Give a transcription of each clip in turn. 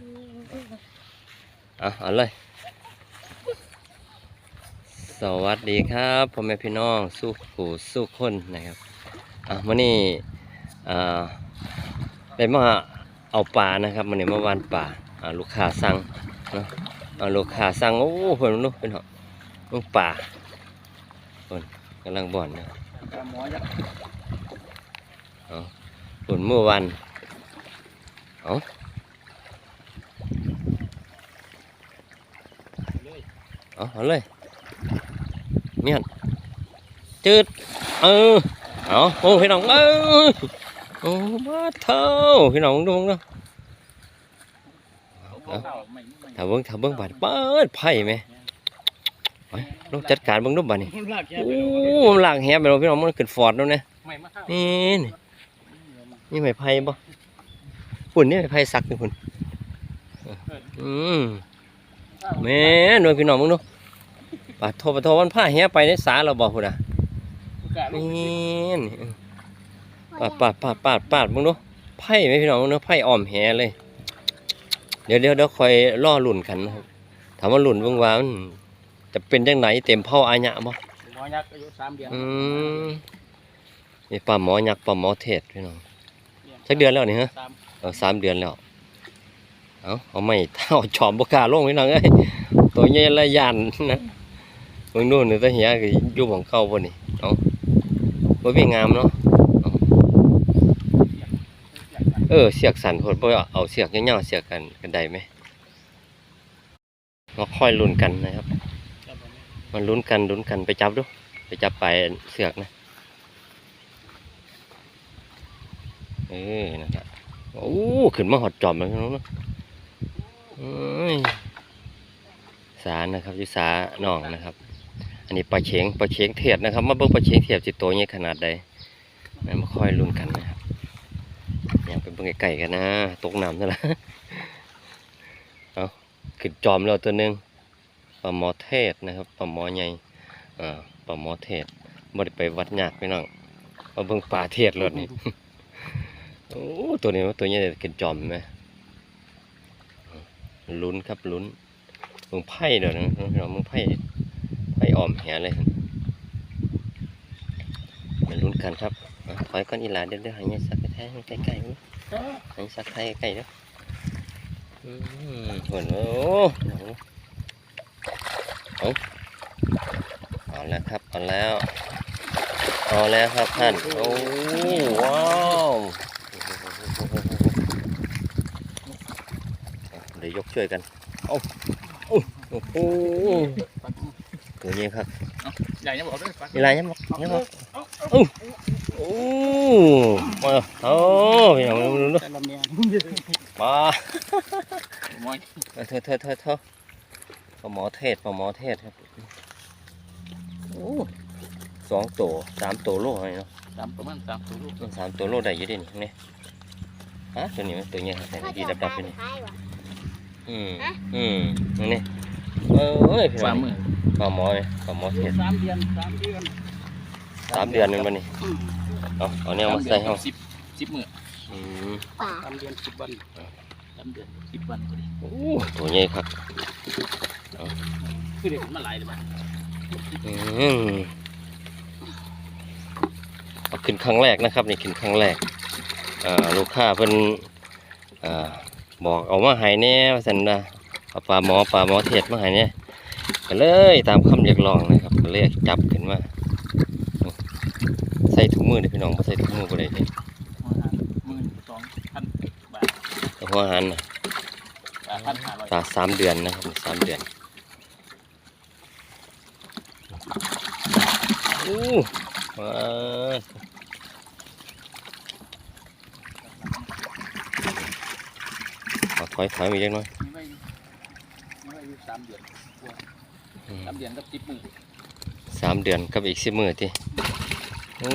เอาเอาเลย สวัสดีครับพ่อแม่พี่น้องสู้ผู้สู้คนนะครับอะมื่อนี้อ่าได้มาเอาปลานะครับมื่อนี้มาวานป่าอ่าลูกค้าสั่งเนาะอ่าลูกค้าสั่งโอ้เพิ่นนู้เป็นหรอลูกป่าเพิ่นกำลังบ่อนนะหมอยักษ์เพิ่นเมื่อวันเอา เลย เอาเอาเลยเมียนจืดเออเอาโอ้พี่น้องเออโอ้มาเท่าพี่น้องดูมั้งเนาะเอาเข้าไม่ไม่ถ้าเบิ่งถ้าเบิ่งบาดเปิดไผ่ไหมลองจัดการเบิ่งดูบัดนี้ลากแกโอ้มันลากแหบไปแล้วพี่น้องมันขึ้นฟอร์ดแล้วเนี่ยนี่นี่ไม้ไผ่บ่ปุ่นนี่ไม้ไผ่สักนี่ปุ่นอืมแม่นด้วยพี่น้องมึงดู ปาดโทปาดโทมันผ้าแหไปในสาเราบ่พุ่นน่ะนี่นี่ปาดปาดปาดปาดปาดมึงดูไพ่ไหมพี่น้องมึงดูไพ่อ้อมแหเลย เดี๋ยวเดี๋ยวเดี๋ยวคอยล่อลุ่นกันนะครับถามว่าลุ่นเบิ่งว่ามันจะเป็นจังไหนเต็มเผาอาญะบ่หมอยักษ์อายุสามเดือนอืมนี่ปลาหมอยักษ์ปลาหมอเทศพี่น้องสักเดือนแล้วนี่ฮะสามเออสามเดือนแล้ว เอาเอาไม่เท่าจอมบกล้าลงพี่น้องเอ้ยตัวใหญ่ละยันนะ มึงนู่นนี่ตะเหียก็อยู่ของเข้าบ่นี่เอาบ่มีงามเนาะเออเสียกสันพดบ่เอาเสียกยาวๆเสียกกันกันได้ไหมมาค่อยลุ้นกันนะครับ มันลุ้นกันลุ้นกันไปจับดูไปจับไปเสือกนะเออนะครับโอ้ขึ้นมาหอดจอมแล้วน้องเนะเอ้ยสานะครับยุสาหนองนะครับ อันนี้ปลาเชงปลาเชงเทียดนะครับ มาเบิ่งปลาเชงเทียบสิโตวใหญ่ขนาดใดนั่นมาค่อยลุ้นกันนะครับอยากไปเบิ่งไก่กันนะตกน้ำซะละเอาขึ้นจอมแล้วตัวหนึงปลาหมอเทศนะครับปลาหมอใหญ่ปลาหมอเทศบ่ได้ไปวัดยากพี่น้องมาเบิ่งปลาเทศรถนี่โอ้ตัวนี้ว่าตัวใหญ่ขึ้นจอมไหมลุ้นครับลุ้นเบิ่งไพ่เดี๋ยวนะพี่น้องเบิ่งไพ่ ไพ่อ้อมแหเลยมาลุ้นกันครับอ่อยก่อนอีหลาเดี๋ยวเดี๋ยวหายสักไปแท้ใกล้ๆมั้ยให้สักไทยไก่เด้ออืมหมือนโอ้เอาเอาแล้วครับเอาแล้วเอาแล้วครับท่านโอ้ว้าวเดี๋ยวยกช่วยกันเอาโอ้โอ้โห ตัวนี้ครับใหญ่ยังบอกด้วยมีอะไรยังบอกยังบอกโอ้โอ้มาโอ้พี่น้องดูดูแต่ละเมียมาหมอเธอเธอเธอเธอปลาหมอเทศปลาหมอเทศครับโอ้สองตัวสามตัวโลอะไรเนาะสามประมาณสามตัวลูกสามตัวโลได้อยู่ดินี่นี่ฮะตัวนี้มันตัวใหญ่ครับแต่ดีดับดับๆไปนี่อืมอืมนี่เอ้ยพี่น้สาอมงมือ ปลาหมอเนี่ยปลาหมอเทศสามเดือนสามเดือนสามเดือนนึงวันนี้เอาเอาเนี่ยมาใส่เฮาสิบสิบมืออืมสามเดือนสิบวันสามเดือนสิบวันพอดีโอ้ตัวใหญ่ครับคือเด็กมันหลายเลยบ้างอืมเอาขึ้นครั้งแรกนะครับนี่ขึ้นครั้งแรกอ่าลูกค้าเพิ่นอ่าบอกเอามาให้แน่ว่าซั่นนะเอาปลาหมอปลาหมอเทศมาให้แน่ ก็เลยตามคำเรียกร้องนะครับก็เลยจับขึ้นมาใส่ถุงมือเด้อพี่น้องบ่ใส่ถุงมือบ่ได้เด้หมื่นสองพันบาทแต่หัวอาหารน่ะพันห้าร้อยตาสามเดือนนะครับสามเดือนอู้ว้าวเอาถอยถอยมาอีกเล็กน้อย นี่ไม่ไม่อายุสามเดือน สามเดือนกับสิบมือสามเดือนกับอีกสิบมือทีโอ้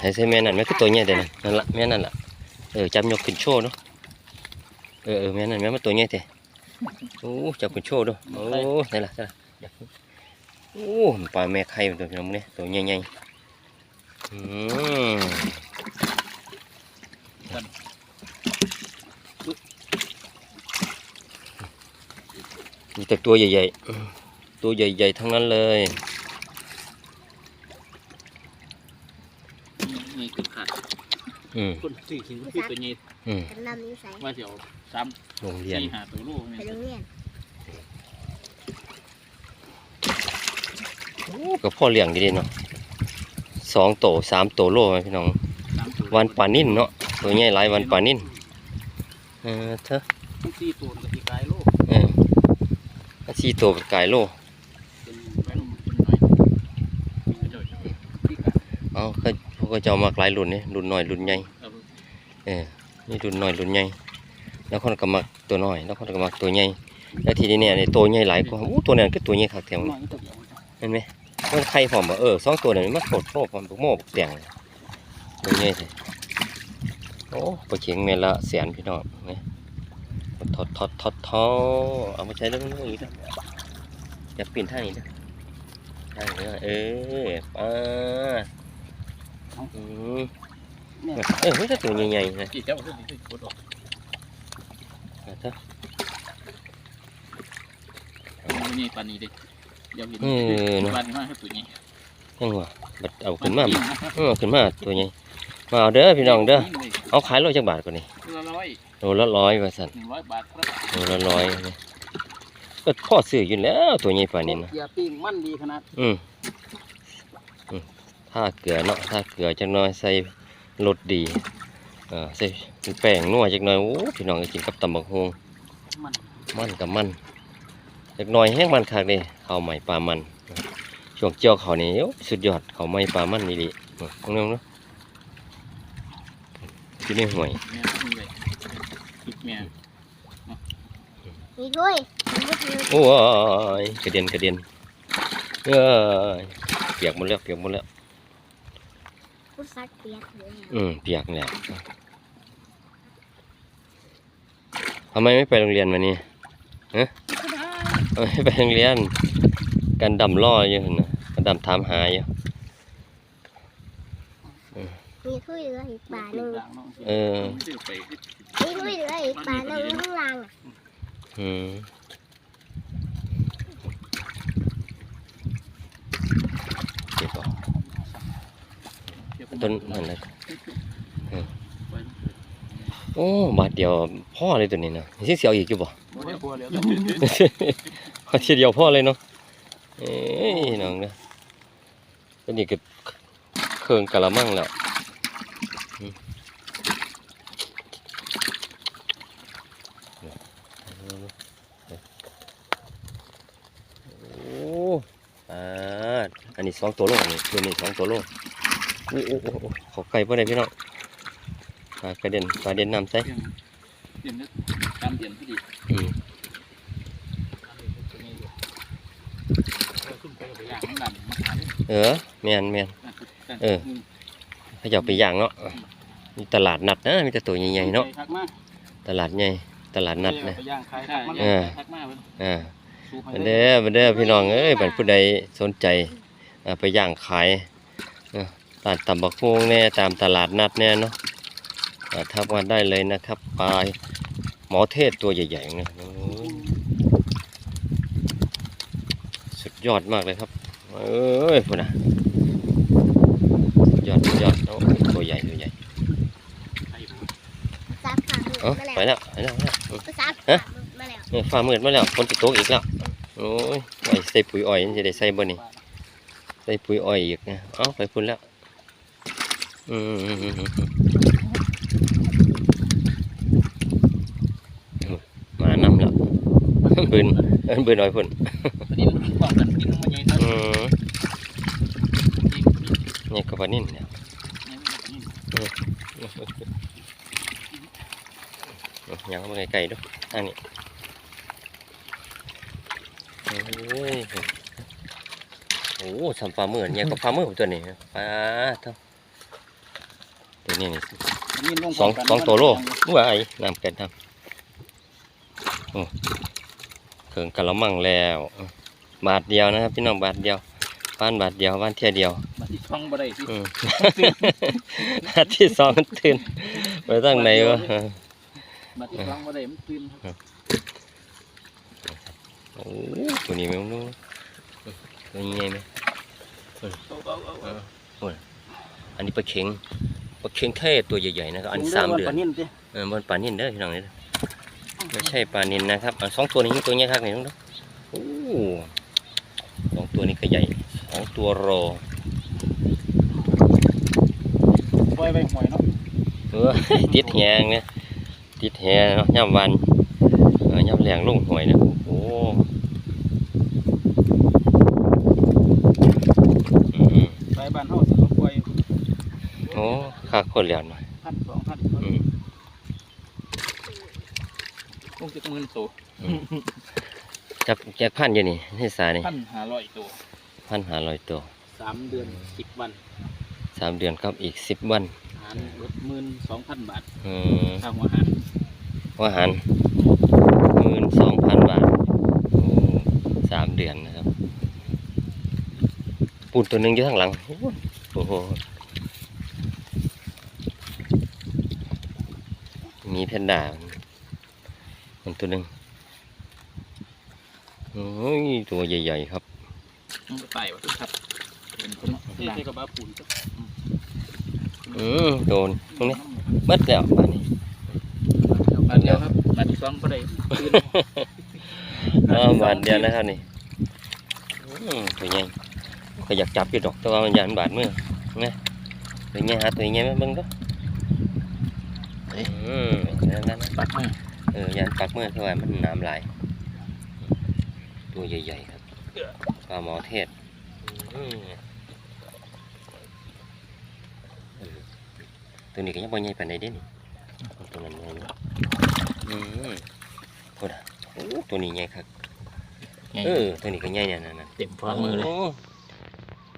ให้ใส่แม่นั่นแม่คือตัวใหญ่เด่นนั่นละแม่นั่นละเออจับยกขึ้นโชว์เนาะเออเออแม่นั่นแม่มาตัวใหญ่เถอะโอ้จับขึ้นโชว์เด้วยโอ้นี่ละนี่ละอยากโอ้ปลาแม่ไข่ตัวน้องเนี่ยตัวใหญ่ๆอืม สแต่ตัวใหญ่ๆอืมตัวใหญ่ๆ ทั้งนั้นเลย นี่ขึ้นขาดอืมคนสี่ถึงพี่ตัวนี้อืมกันนำนิสัยว่าเดี๋ยวสามโรงเรียนสี่หาตัวลูกไปเนี่ยโรงเรียนโอ้กับพ่อเลี้ยงดีๆเนาะสองโตสามโตโลไหมพี่น้องสามตัววันปลานิ่นเนาะตัวใหญ่หลายวันปลานิ่นเออเถอ อาชีโตกับไก่โลเป็นแม่นมเอยเดี๋ยวที่กาเอาเขาพวกเขาจะเอามาหลายรุ่นนี่รุ่นหน้อยรุ่นใหญ่เออนี่รุ่นหน้อยรุ่นใหญ่แล้วคนก็มักตัวน้อยแล้วคนก็มักตัวใหญ่แล้วทีนี้เนี่ยในตัวใหญ่หลายกว่าอู้ตัวนั้นก็ตัวใหญ่คักแถวหน่นี้อยตัวเดียวเห็นไหมมันไข่ผอมบ่เออสองตัวเนี่ยมันโคตรโคตรผอมบุกโม่บุกแดงตัวใหญ่เลยโอ้ปลาเข็งเมลละแสนพี่น้องเนี่ย ทอดทอดทอดทอดเอามาใช้เรื่องนี้อีกนะอย่าปีนทางนี้นะทางนี้นะเออป้าอืมเนี่ยเออมันก็ตัวใหญ่ๆนะกี่เจ้าตัวนี้ตัวดอกเอาเถอะนี่ปานนี้ดิเดี๋ยวเห็นเออเนอะปานนี้มาให้ตัวนี้ยังวะบัดเอาขึ้นมาเออขึ้นมาตัวใหญ่ มาเอาเด้อพี่น้องเด้อเอาขายโลจักบาทกว่านี้ละร้อยโลละร้อยว่าสั่นหนึ่งร้อยบาทครับโลละร้อยนี่ก็พ่อซื้ออยู่แล้วตัวใหญ่ปานนี้นะเกียร์ปิ้งมันดีขนาดอืมอืมถ้าเกลือเนาะถ้าเกลือจักหน่อยใส่รสดีเออใส่แป้งนัวจักหน่อยโอ้พี่น้องก็กินกับตำบักฮวงมันมันกับมันจักหน่อยแห้งมันคักเด้ข้าวใหม่ปลามันช่วงเจียวเขาวนี่โอ้สุดยอดข้าวใหม่ปลามันนี่ดิอืมน้องๆเนาะ กินในห่วยแม่นี่เลยคิดแม่มีถ้วยมีถ้วยโอ้ยกระเด็นกระเด็นเอ้ยเปียกหมดแล้วเปียกหมดแล้วผู้ซักเปียกเลยอืมเปียกแล้วทำไมไม่ไปโรงเรียนวันนี้ฮะทำไมไม่ไปโรงเรียน กันดำล่ออยู่หั่นนะกันดำถามหาอยู่ มีถ้วยเหลืออีกปลาหนึ่งเออไปมีถ้วยเหลืออีกปลาหนึ่งข้างล่างอะอืมเก็บออกต้นนั่นแหละโอ้ บาทเดียวพ่อเลยตัวนี้นะสิเสียวอีกอยู่บ่บ่ได้กลัวแล้วเอาทีเดียวพ่อเลยเนาะ เอ้ยน้องนะตัวนี้ก็เครื่องกะละมังแล้วอืมโอ้ อันนี้สองตัวโลอันนี้ตัวนี้สองตัวโลโอ้โอ้โอ้ขอไก่พ่อได้พี่น้องปลากระเด็นปลาเด่นน้ำใส่เดือนนึกตามเดือนที่ดีอืมขึ้นไปไปย่างน้ำมาขายเออแมนแมนเขาจะเอาไปอย่างเนาะมีตลาดนัดนะมีแต่ตัวใหญ่ๆเนาะตลาดใหญ่ตลาดนัดนะเออเพิ่น อ่าสู้ให้มาเด้อมาเด้อพี่น้องเอ้ยบันผู้ใดสนใจอ่าไปย่างขายอ่าตลาดตำบักฮวงแน่ตามตลาดนัดแน่เนาะอ่าทักมาได้เลยนะครับปลาหมอเทศตัวใหญ่ๆนะโอ้ยสุดยอดมากเลยครับเอ้ยพุ่นนะสุดยอดสุดยอดโอ้ยตัวใหญ่ตัวใหญ่ไข่บุญซักผ่ามืเอ้าอมาไปแล้วแล้วไปแล้วไปแล้วผู้ซักผ่ามือมาแล้วเออฟ้ามืดมาแล้วฝนจะตกอีกแล้ว โอ้ยไว้ใส่ปุ๋ยอ้อยมันจะได้ใส่บ่นี่ใส่ปุ๋ยอ้อยอีกนะเอาไปพุ่นแล้วอืมมานำแล้วบืนเอิ้นบืนอ้อยพุ่นอันนี้มันความกันกินมันใหญ่เท่าอืมนี้นี่ก็ปลานิ่นเนี่ยนี่ยังมาไกลๆด้วยอันนี้ โอ้ยโอ้สัมปลาเมื่อนเนี่ยก็ปลาเมื่อตัวนี้ปลาเท่าตัวนี้นี่อันนี้ลสองสองตัวโลว้ายน้ำเกิดทำโอ้เครื่องกะละมังแล้ว บาทเดียวนะครับพี่น้องบาทเดียวบ้านบาทเดียวบ้านเที่ยวเดียวมาที่ช่องบ่ได้ที่อืมบาทที่สองตื่นไปตั้งไหนวะมาที่ช่องบ่ได้มันตื่นครับ โโอ้ตัวนี้ไม่รู้ตัวนี้ไงไหมเอาเอาเอาเอาอันนี้ปลาเข็งปลาเข็งเทศตัวใหญ่ๆนะครับ อันนี้สามเดือนปลานิ่มสิเออบนปลานินเด้อพี่น้องนี่ไม่ใช่ปลานินนะครับเอาสองตัวนี้ตัวใหญ่ครับนี่น้องๆโอ้สองตัวนี้ก็ใหญ่สองตัวโรปล่อยไปหวยเนาะเออติดแหงเนี่ยติดแหเนาะย่ำวันเออย่ำแรงลงหวยนะโอ้อืม ไปบ้านเฮาสิเขาปล่อย โอ้ค่าคนเหลียนหน่อยพันสองพันอืมลงจากหมื่นโตจักแจกพันอยู่นี่ที่สานี่พันห้าร้อยตัวพันหาร้อยตัวสามเดือนสิบวันสามเดือนครับอีกสิบวันหารลดหมื่นสองพันบาทอืมค่าหัวอาหารว่าหันหมื่นสองพันบาทโอ้สามเดือนนะครับปูนตัวหนึ่งอยู่ข้างหลังโอ้โห มีแพนด้ามันตัวหนึ่งโอ้ยตัวใหญ่ๆครับมันก็ตายวะทุกครับเป็นคนเนาะที่ที่กระบะปูนก็อืมโดนตรงนี้มัดแล้วป่านนี้บาทเดียวครับบาทที่สองก็ได้ตื่นอ๋อบาทเดียวนะครับนี่อืมตัวใหญ่ก็อยากจับอยู่ดอกแต่ว่ามันยันบาดมือนะตัวใหญ่หาตัวใหญ่มาเบิ่งก็ อืมนั่นนั่นนั่นปักมือเออยันปักมือคือว่ามันน้ำลายตัวใหญ่ๆครับปลาหมอเทศอืมเออตัวนี้ก็ยังบ่ใหญ่ปานใดเด้นี่ตัวนั้นใหญ่อยู่อืมโคตรโอ้ตัวนี้ใหญ่ครับเออตัวนี้ก็ใหญ่เนี่ยนั่นน่ะเต็มฝ่ามือเลยโ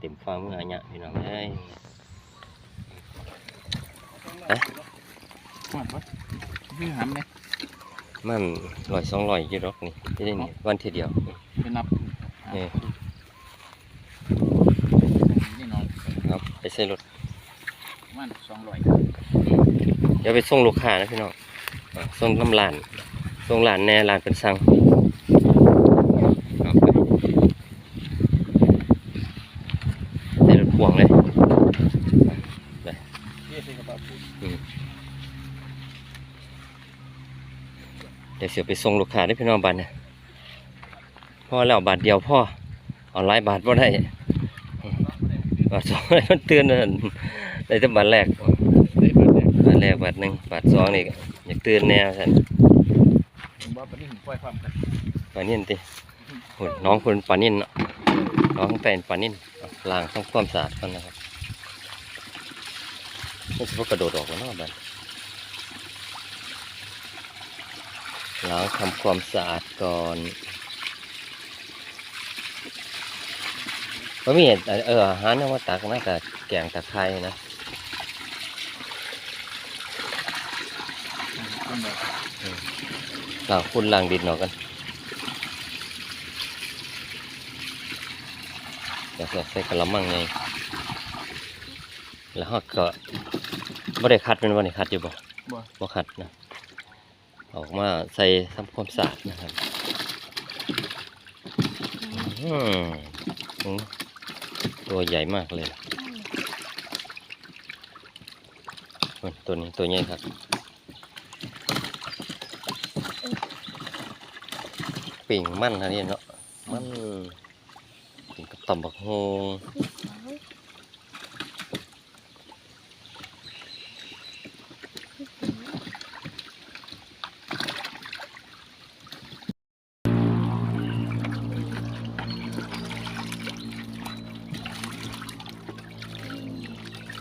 เต็มฝ่ามืออันเนี้ยพี่น้องเอ้ย หวานปะพี่หามเนี่ยมันร้อยสองร้อยอยี่ดอกนี่ที่ได้นี่วันทีเดียวไปนับเออนี่น้องครับไปใส่รถประมันสองร้อยเดี๋ยวไปส่งลูกค้านะพี่น้องอะส่งน้ำลานส่งหลานแน่หลานเป็นสั่งเอาไปใส่รถพ่วงเลย พี่ที่กระบะปูน เดี๋ยวเสียไปส่งลูกค้าได้พี่น้องบัตรเนี่ยพ่อแล้วบาทเดียวพ่อออนไลน์บาทบ่ได้บาทสองมันเตือนนั่นได้แต่บาทแรกบาทแรกบาทหนึ่งบาทสองนี่อยากเตือนแนวสันว่าปนี่ผมปล่อยความกันปนิ่นติหุ่นน้องคนปานิ่นเนาะน้องแฟนปานิ่นเอาล้างทำความสะอาดก่อนนะครับนี่จะพวกกระโดดออกมาเนาะบัด ล้างทำความสะอาดก่อนว่ามีเห็ดเอออาหารเอามาตักนะกับแกงตะไคร้นะต้นแบบล้างฝุ่นล้างดินออกกันเดี๋ยวใส่กระมังไงแล้วเราก็บ่ได้คัดเป็นวันนี้คัดอยู่บ่บ่บ่คัดนะ ออกมาใส่ทำความสะอาดนะครับตัวใหญ่มากเลยตัวนี้ตัวใหญ่ครับปิ่งมันอะไรเนาะมันปิ่งกับตำบักโฮง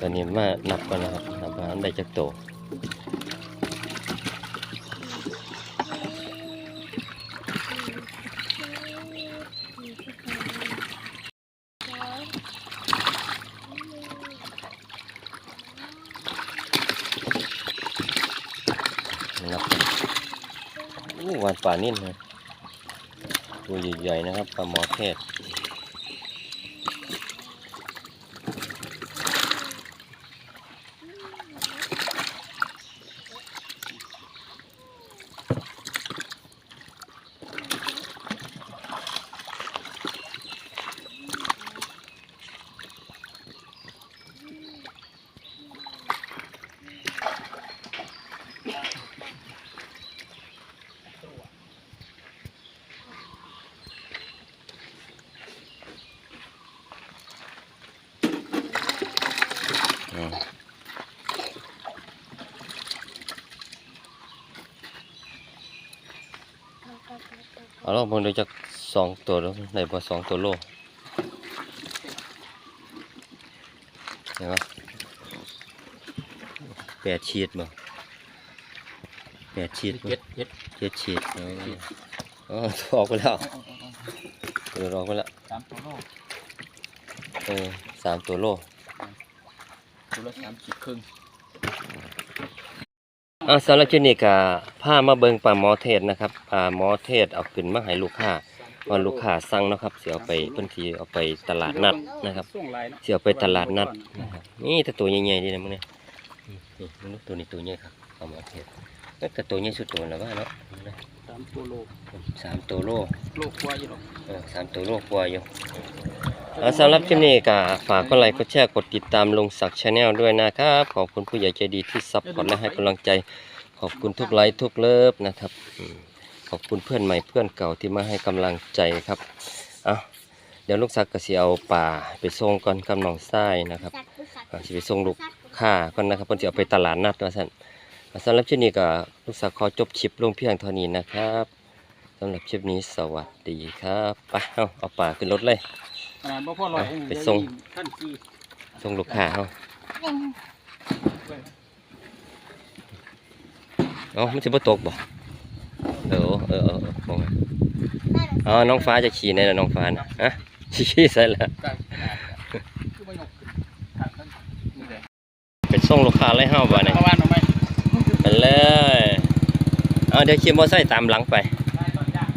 อนนี้มานับกันนะครับนับว่าอันใดจากโตวนับกันอู้วานป่านิ่นนะตัวใหญ่ๆนะครับปลาหมอเทศ ลองเบิ่งดูจักสองตัวแล้วได้บ่สองตัวโลเห็นปะแปดชีดบ่แปดชีดบ่เจ็ดเจ็ดเจ็ดชีดเอออ๋อออกไปแล้วเอาเอาเอาเอาเออออกไปแล้วสามตัวโลเออสามตัวโลตัวละสามขีดครึ่ง อ่าสำหรับคลิปนี้ก็พามาเบิ่งปลาหมอเทศนะครับปลาหมอเทศเอาขึ้นมาให้ลูกค้าว่าลูกค้าสั่งเนาะครับสิเอาไปเพิ่นสิเอาไปตลาดนัดนะครับส่งลายเนาะสิเอาไปตลาดนัดนะครับนี่แต่ตัวใหญ่ๆนี่นะมึงเนี่ยนี่นี่มึงดูตัวนี้ตัวใหญ่ครับปลาหมอเทศนั่นก็ตัวใหญ่สุดตัวแล้วว่าเนาะนะสามตัวโลสามตัวโลโลกว่าอยู่หรอกเออสามตัวโลกว่าอยู่เอา สำหรับคลิปนี้ก็ฝากกดไลค์กดแชร์กดติดตามลงศักดิ์ชาแนลด้วยนะครับ ขอบคุณผู้ใหญ่ใจดีที่ซัพพอร์ตและให้กำลังใจ ขอบคุณทุกไลค์ทุกเลิฟนะครับ ขอบคุณเพื่อนใหม่เพื่อนเก่าที่มาให้กำลังใจครับเอาเดี๋ยวลูกศักดิ์ก็สิเอาป่าไปส่งก่อนกับน้องทรายนะครับสิไปส่งลูกค้าก่อนนะครับเพิ่นสิเอาไปตลาดนัดว่าซั่นสำหรับคลิปนี้ก็ลูกศักดิ์ขอจบคลิปลงเพียงเท่านี้นะครับสำหรับคลิปนี้สวัสดีครับไปเอาเอาป่าขึ้นรถเลย ขนาดบ่พอร้อยไปส่ง ท่านกี่ส่งลูกค้าเฮาเอ้ามันสิบ่ตกบ่เออเออเออเออมองไงอ๋อน้องฟ้าจะขี่ในน่ะน้องฟ้าน่ะฮะขี่ใส่แล้วได้ขนาดคือบ่ยกขึ้นทางท่านนี่แหละไปส่งลูกค้าเลยเฮาบ่เนี่ย ประมาณเอาไหมไปเลย เอาเดี๋ยวขี่มอไซค์ตามหลังไป ได้ตอนยาก